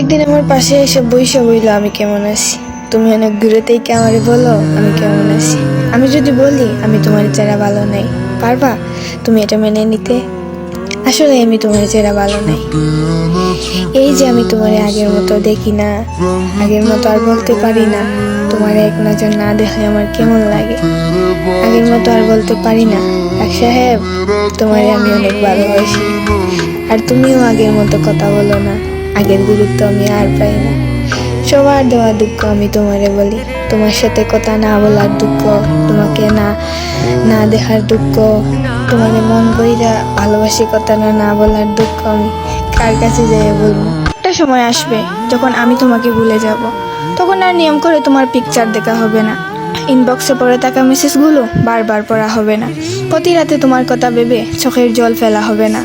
একদিন আমার পাশে এসে বইসা বইলো, আমি কেমন আছি? তুমি অনেক দূরে থেকে আমারে বলো, আমি কেমন আছি? আমি যদি বলি, আমি তোমার চেহারা ভালো নাই। পারবা তুমি এটা মেনে নিতে? আসলে আমি তোমার চেহারা ভালো নাই। এই যে আমি তোমার আগের মতো দেখি না, আগের মতো আর বলতে পারি না। তোমার এক নজর না দেখলে আমার কেমন লাগে? আগের মতো আর বলতে পারি না। এক সাহেব, তোমারে আমি অনেক ভালোবাসি। আর তুমিও আগের মতো কথা বলো না। আগের গুরুত্ব আমি আর পাই না। সবার দেওয়া দুঃখ আমি তোমারে বলি। তোমার সাথে কথা না বলার দুঃখ, তোমাকে না না দেখার দুঃখ তোমাকে মন কইরা ভালোবাসি কথা না না বলার দুঃখ আমি কার কাছে যাই বলব? একটা সময় আসবে যখন আমি তোমাকে ভুলে যাব। তখন আর নিয়ম করে তোমার পিকচার দেখা হবে না। ইনবক্সে পড়ে থাকা মেসেজগুলো বারবার পড়া হবে না। প্রতি রাতে তোমার কথা ভেবে চোখের জল ফেলা হবে না।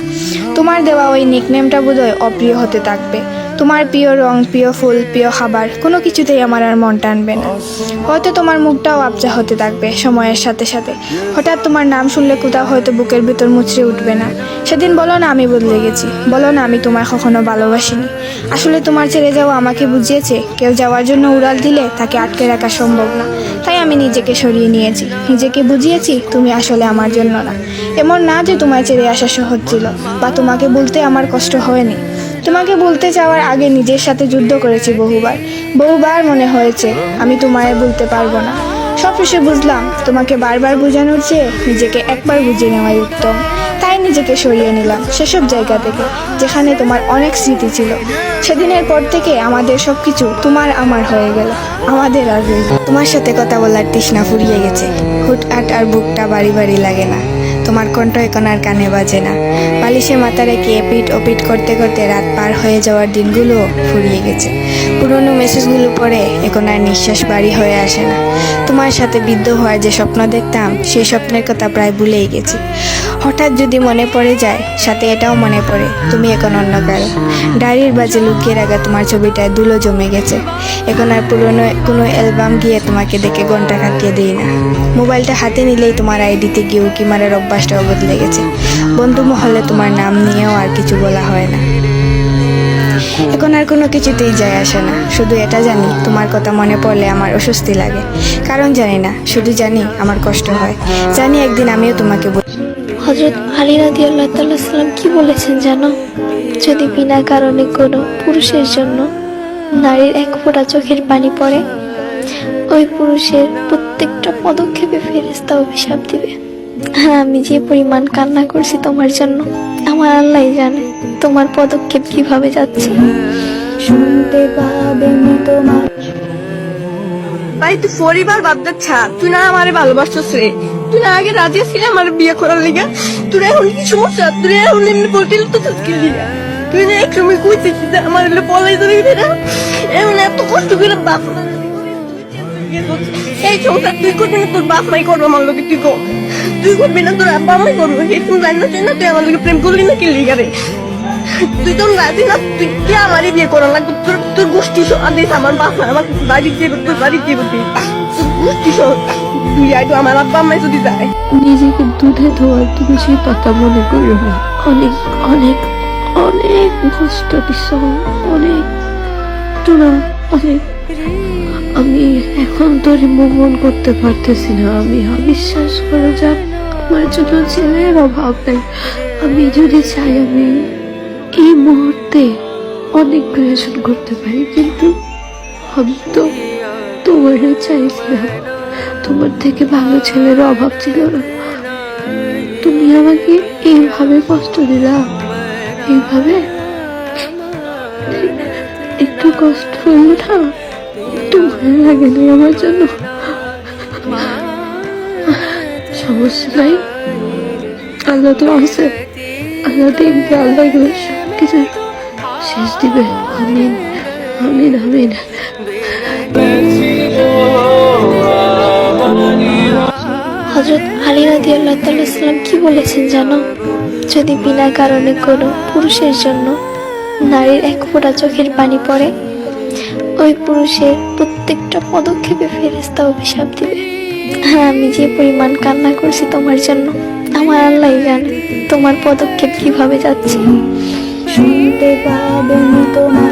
তোমার দেওয়া ওই নিকনেমটা বোধহয় অপ্রিয় হতে থাকবে। তোমার প্রিয় রং, প্রিয় ফুল, প্রিয় খাবার, কোনো কিছুতেই আমার আর মন টানবে না। হয়তো তোমার মুখটাও আবজা হতে থাকবে সময়ের সাথে সাথে। হঠাৎ তোমার নাম শুনলে কোথাও হয়তো বুকের ভিতর মুচড়ে উঠবে না। সেদিন বলো না আমি বদলে গেছি। বলো না আমি তোমায় কখনো ভালোবাসিনি। আসলে তোমার ছেড়ে যাওয়া আমাকে বুঝিয়েছে, কেউ যাওয়ার জন্য উড়াল দিলে তাকে আটকে রাখা সম্ভব না। তাই আমি নিজেকে সরিয়ে নিয়েছি। নিজেকে বুঝিয়েছি, তুমি আসলে আমার জন্য না। এমন না যে তোমায় ছেড়ে আসা সহজ ছিল, বা তোমাকে বলতে আমার কষ্ট হয়নি। তোমাকে বলতে যাওয়ার আগে নিজের সাথে যুদ্ধ করেছি বহুবার। বহুবার মনে হয়েছে, আমি তোমায় বলতে পারব না। সব শেষে বুঝলাম, তোমাকে বারবার বোঝানোর চেয়ে নিজেকে একবার বুঝিয়ে নেওয়াই উত্তম। তাই নিজেকে সরিয়ে নিলাম সেসব জায়গা থেকে, যেখানে তোমার অনেক স্মৃতি ছিল। সেদিনের পর থেকে আমাদের সব কিছু তোমার আমার হয়ে গেল। আমাদের আর। তোমার সাথে কথা বলার তৃষ্ণা ফুরিয়ে গেছে। হুট আট আর বুকটা বাড়ি বাড়ি লাগে না। তোমার কণ্ঠ এখন আর কানে বাজে না। বালিশে মাথা রেখে এপিট ওপিট করতে করতে রাত পার হয়ে যাওয়ার দিনগুলো ফুরিয়ে গেছে। পুরনো মেসেজগুলো পড়ে এখন আর নিঃশ্বাস বাড়ি হয়ে আসে না। তোমার সাথে বিদ্ধ হওয়ার যে স্বপ্ন দেখতাম, সেই স্বপ্নের কথা প্রায় ভুলেই গেছি। হঠাৎ যদি মনে পড়ে যায়, সাথে এটাও মনে পড়ে, তুমি এখন অন্য কারও। ডায়েরির বাজে লুকিয়ে রাখা তোমার ছবিটায় ধুলো জমে গেছে। এখন আর পুরনো কোনো অ্যালবাম গিয়ে তোমাকে দেখে ঘণ্টা কাটিয়ে দিই না। মোবাইলটা হাতে নিলেই তোমার আইডিতে গিয়ে উকি মারার অভ্যাসটাও বদলে গেছে। বন্ধু মহলে তোমার নাম নিয়েও আর কিছু বলা হয় না। এখন আর কোনো কিছুতেই যায় আসে না। শুধু এটা জানি, তোমার কথা মনে পড়লে আমার অস্বস্তি লাগে। কারণ জানি না, শুধু জানি আমার কষ্ট হয়। জানি একদিন আমিও তোমাকে বলি। হজরত আলী রাদি আল্লাহ সাল্লাম কি বলেছেন জানো? যদি বিনা কারণে কোনো পুরুষের জন্য নারীর এক ফোঁটা চোখের পানি পড়ে, ওই পুরুষের প্রত্যেকটা পদক্ষেপে ফেরেস্তা অভিশাপ দিবে। হ্যাঁ আমি যে পরিমাণ কান্না করছি তোমার জন্য, আমার আল্লাহ জানে। তোমার পদক্ষেপ কীভাবে যাচ্ছে? শুনতে পাবেন তোমার। ভাই তুই পরিবার বাদ তুই না আমারে ভালোবাসছিস রে। তুই না আগে রাজি ছিলি আমার বিয়ে করার লিগা। তোর এখন কি সমস্যা? তুই এখন এমনি তো তুই লিগা। তুই না যে আমার এলে পলাই না? এমন এত কষ্ট করে বাপ এই সংসার তুই করবি না তোর বাপ মাই করব আমার লোকে তুই কর তুই করবি না তোর আব্বা মাই করব। এই তুমি জানি না তুই না তুই আমার লোকে প্রেম করলি না কি লিগা রে? তুই না, তুই কে আমারই বিয়ে করা লাগবে? তোর তোর গোষ্ঠী আমার বাড়ি বাড়ি গোষ্ঠী তুই তো আমার যদি যায়। নিজেকে দুধে ধোয়ার মনে করো না। অনেক অনেক অনেক কষ্ট দিছ, অনেক। তোরা অনেক। আমি এখন তোর মোহন করতে পারতেছি না। আমি বিশ্বাস করে যা আমার জন্য ছেলের অভাব নাই। আমি যদি চাই, আমি এই মুহূর্তে অনেক প্রয়োজন করতে পারি, কিন্তু আমি তো তোমারও চাইছিলাম। তোমার থেকে ভালো ছেলের অভাব ছিল না। তুমি আমাকে এইভাবে কষ্ট দিলা। এইভাবে একটু কষ্ট হলো না? তোমার লাগে না আমার জন্য। সমস্যা নাই। আল্লাহ তো আছে আল্লাহ দেখবে আল্লাহ কিছু শেষ দিবে। আমিন আমিন আমিন। হজরত আলী রাদি আল্লাহ সাল্লাম কি বলেছেন জানো? যদি বিনা কারণে কোনো পুরুষের জন্য নারীর এক ফোঁটা চোখের পানি পড়ে, ওই পুরুষের প্রত্যেকটা পদক্ষেপে ফেরেস্তা অভিশাপ দিবে। হ্যাঁ আমি যে পরিমাণ কান্না করছি তোমার জন্য, আমার আল্লাহ জানে তোমার পদক্ষেপ কীভাবে যাচ্ছে। শুনতে পাবেন তোমার